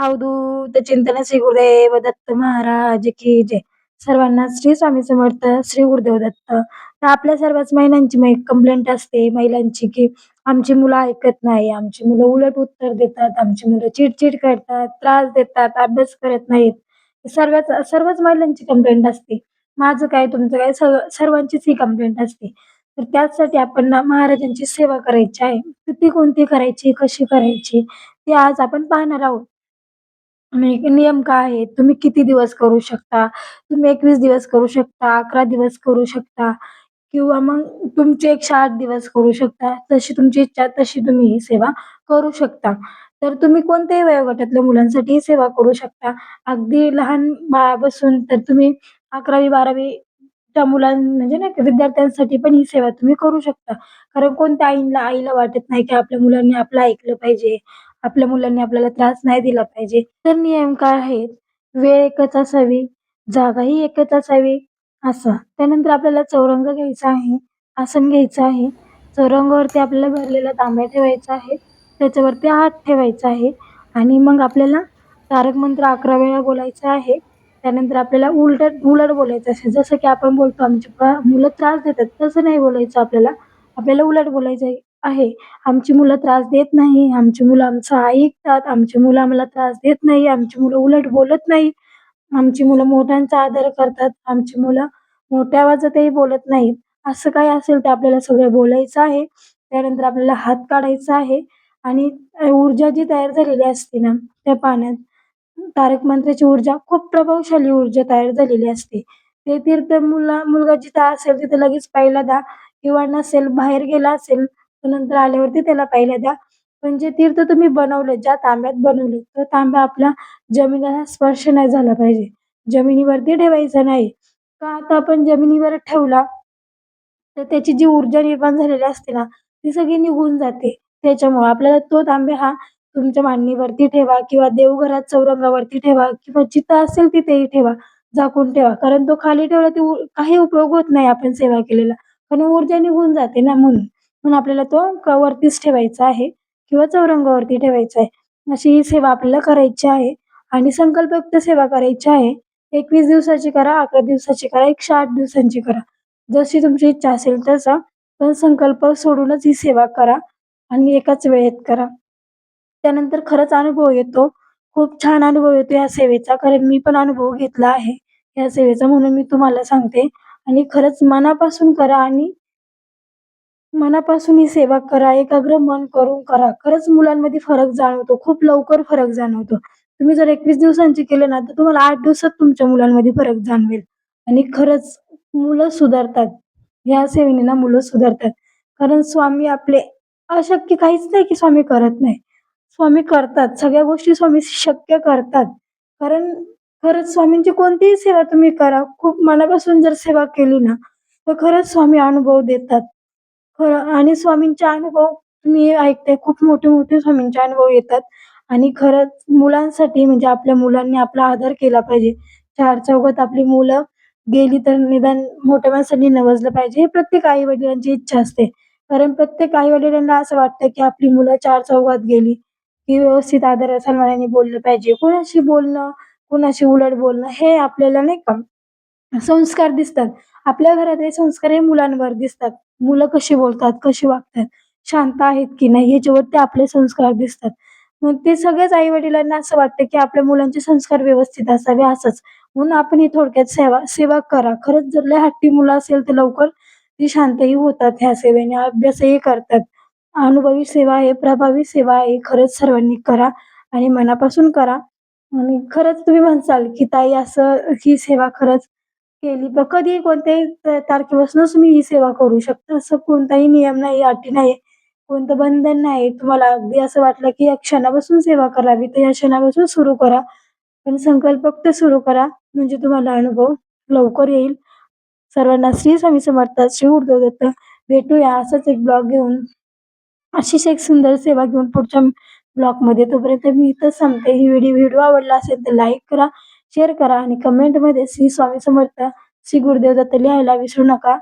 अवधूत चिंतन श्री गुरुदेव दत्त महाराज की जय सर्वांना श्री स्वामी समर्थ श्री गुरुदेव दत्त तर आपल्या सर्वच महिलांची कंप्लेंट असते. महिलांची की आमची मुलं ऐकत नाही. आमची मुलं उलट उत्तर देतात. आमची मुलं चिडचिड करतात त्रास देतात अभ्यास करत नाहीत. सर्वच सर्वच महिलांची कंप्लेंट असते. माझं काय तुमचं काय? सर्व सर्वांचीच ही कंप्लेंट असते. तर त्याचसाठी आपण महाराजांची सेवा करायची आहे. तर ती कोणती करायची? कशी करायची? ते आज आपण पाहणार आहोत. नियम काय आहे तुम्ही किती दिवस करू शकता? तुम्ही एकवीस दिवस करू शकता? अकरा दिवस करू शकता? किंवा मग तुमचे एकशे आठ दिवस करू शकता? तशी तुमची इच्छा तशी तुम्ही ही सेवा करू शकता. तर तुम्ही कोणत्याही वयोगटातल्या मुलांसाठी ही सेवा करू शकता. अगदी लहान बाळापासून तर तुम्ही अकरावी बारावी त्या मुलां म्हणजे नाही का विद्यार्थ्यांसाठी पण ही सेवा तुम्ही करू शकता. कारण कोणत्या आईला आईला वाटत नाही की आपल्या मुलांनी आपलं ऐकलं पाहिजे. आपल्या मुलांनी आपल्याला त्रास नाही दिला पाहिजे. तर नियम काय आहेत? वेळ एकच असावी जागाही एकच असावी असं. त्यानंतर आपल्याला चौरंग घ्यायचा आहे आसन घ्यायचं आहे. चौरंगावरती आपल्याला भरलेला तांब्या ठेवायचा आहे. त्याच्यावरती हात ठेवायचा आहे. आणि मग आपल्याला तारक मंत्र अकरा वेळा बोलायचा आहे. त्यानंतर आपल्याला उलट उलट बोलायचं असेल जसं की आपण बोलतो आमची मुलं त्रास देतात. तसं नाही बोलायचं आपल्याला. आपल्याला उलट बोलायचं आहे. आहे. आमची मुलं त्रास देत नाही. आमची मुलं आमचं ऐकतात. आमची मुलं आम्हाला त्रास देत नाही. आमची मुलं उलट बोलत नाही. आमची मुलं मोठ्यांचा आदर करतात. आमची मुलं मोठ्या आवाजातही बोलत नाहीत. असं काय असेल ते आपल्याला सगळं बोलायचं आहे. त्यानंतर आपल्याला हात काढायचा आहे. आणि ऊर्जा जी तयार झालेली असते ना त्या पाण्यात तारक मंत्राची ऊर्जा खूप प्रभावशाली ऊर्जा तयार झालेली असते. ते तीर्थ मुला मुलगा जिथं असेल तिथे लगेच पहिला दा किंवा नसेल बाहेर गेला असेल नंतर आल्यावरती त्याला पाहिला द्या. पण जे तीर्थ तुम्ही बनवले ज्या तांब्यात बनवले तो तांब्या आपल्या जमिनीला स्पर्श नाही झाला पाहिजे. जमिनीवरती ठेवायचा नाही. का आता आपण जमिनीवर ठेवला तर त्याची जी ऊर्जा निर्माण झालेली असते ना ती सगळी निघून जाते. त्याच्यामुळे आपल्याला तो तांबे हा तुमच्या मांडणीवरती ठेवा किंवा देवघरात चौरंगावरती ठेवा किंवा जिथं असेल तिथेही ठेवा झाकून ठेवा. कारण तो खाली ठेवला ते काही उपयोग होत नाही आपण सेवा केलेला. पण ऊर्जा निघून जाते ना म्हणून. म्हणून आपल्याला तो वरतीच ठेवायचा आहे किंवा चौरंगावरती ठेवायचा आहे. अशी ही सेवा आपल्याला करायची आहे. आणि संकल्पयुक्त सेवा करायची आहे. एकवीस दिवसाची करा अकरा दिवसाची करा एकशे आठ दिवसांची करा. जशी तुमची इच्छा असेल तसा पण संकल्प सोडूनच ही सेवा करा आणि एकाच वेळेत करा. त्यानंतर खरंच अनुभव येतो. खूप छान अनुभव येतो या सेवेचा. कारण मी पण अनुभव घेतला आहे या सेवेचा म्हणून मी तुम्हाला सांगते. आणि खरंच मनापासून करा आणि मनापासून ही सेवा करा एकाग्र मन करून करा. खरंच मुलांमध्ये फरक जाणवतो. खूप लवकर फरक जाणवतो. तुम्ही जर एकवीस दिवसांची केले ना तर तुम्हाला आठ दिवसात तुमच्या मुलांमध्ये फरक जाणवेल. आणि खरंच मुलं सुधारतात. या सेवेने ना मुलं सुधारतात. कारण स्वामी आपले अशक्य काहीच नाही की स्वामी करत नाही. स्वामी करतात. सगळ्या गोष्टी स्वामी शक्य करतात. कारण खरंच स्वामींची कोणतीही सेवा तुम्ही करा. खूप मनापासून जर सेवा केली ना तर खरंच स्वामी अनुभव देतात. खरं आणि स्वामींचे अनुभव मी ऐकते खूप मोठे मोठे स्वामींचे अनुभव येतात. आणि खरंच मुलांसाठी म्हणजे आपल्या मुलांनी आपला आदर केला पाहिजे. चार चौघात आपली मुलं गेली तर निदान मोठ्या माणसांनी नवजलं पाहिजे. हे प्रत्येक आई वडिलांची इच्छा असते. कारण प्रत्येक आई वडिलांना असं वाटतं की आपली मुलं चार चौघात गेली की व्यवस्थित आदर सन्मानाने बोललं पाहिजे. कोणाशी बोलणं कोणाशी उलट बोलणं हे आपल्याला नाही का संस्कार दिसतात. आपल्या घरातले संस्कार हे मुलांवर दिसतात. मुलं कशी बोलतात कशी वागतात शांत आहेत की नाही ह्याच्यावरती आपले संस्कार दिसतात. मग ते सगळ्याच आई वडिलांना असं वाटतं की आपल्या मुलांचे संस्कार व्यवस्थित असावे असंच. म्हणून आपण ही थोडक्यात सेवा सेवा करा. खरंच जर लय हट्टी मुलं असेल तर लवकर ती शांतही होतात ह्या सेवेने. अभ्यासही करतात. अनुभवी सेवा आहे प्रभावी सेवा आहे. खरंच सर्वांनी करा आणि मनापासून करा. आणि खरंच तुम्ही म्हणसाल की ताई असं ही सेवा खरंच केली. पण कधी कोणत्याही तारखेपासूनच तुम्ही ही सेवा करू शकता. असं कोणताही नियम नाही अटी नाही कोणतं बंधन नाही. तुम्हाला अगदी असं वाटलं की या क्षणापासून सेवा करावी तर या क्षणापासून सुरू करा. पण संकल्प फक्त सुरू करा म्हणजे तुम्हाला अनुभव लवकर येईल. सर्वांना श्री स्वामी समर्थ श्री उर्दव दत्त भेटूया. असंच एक ब्लॉग घेऊन अशीच एक सुंदर सेवा घेऊन पुढच्या ब्लॉगमध्ये. तोपर्यंत मी इथं सांगते ही व्हिडिओ व्हिडिओ आवडला असेल तर लाईक करा. शेअर करा आणि कमेंटमध्ये श्री स्वामी समर्थ श्री गुरुदेव दत्त लिहायला विसरू नका.